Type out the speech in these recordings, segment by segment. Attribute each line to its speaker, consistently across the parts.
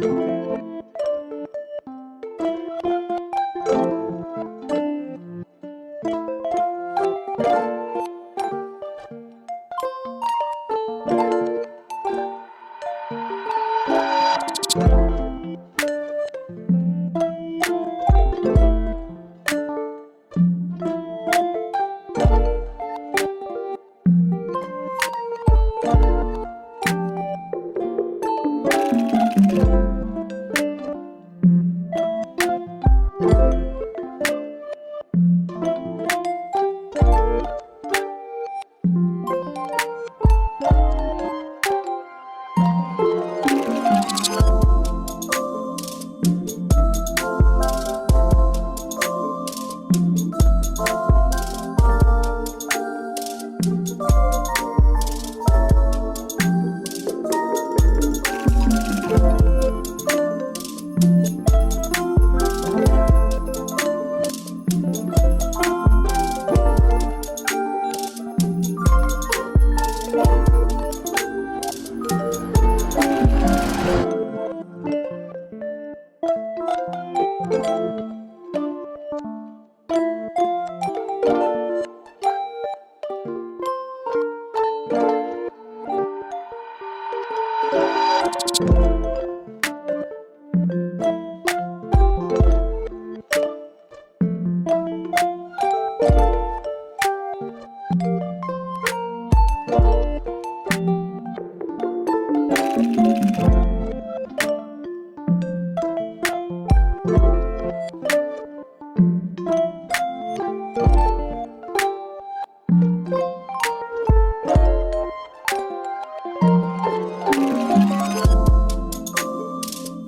Speaker 1: you
Speaker 2: you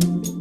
Speaker 2: Thank you.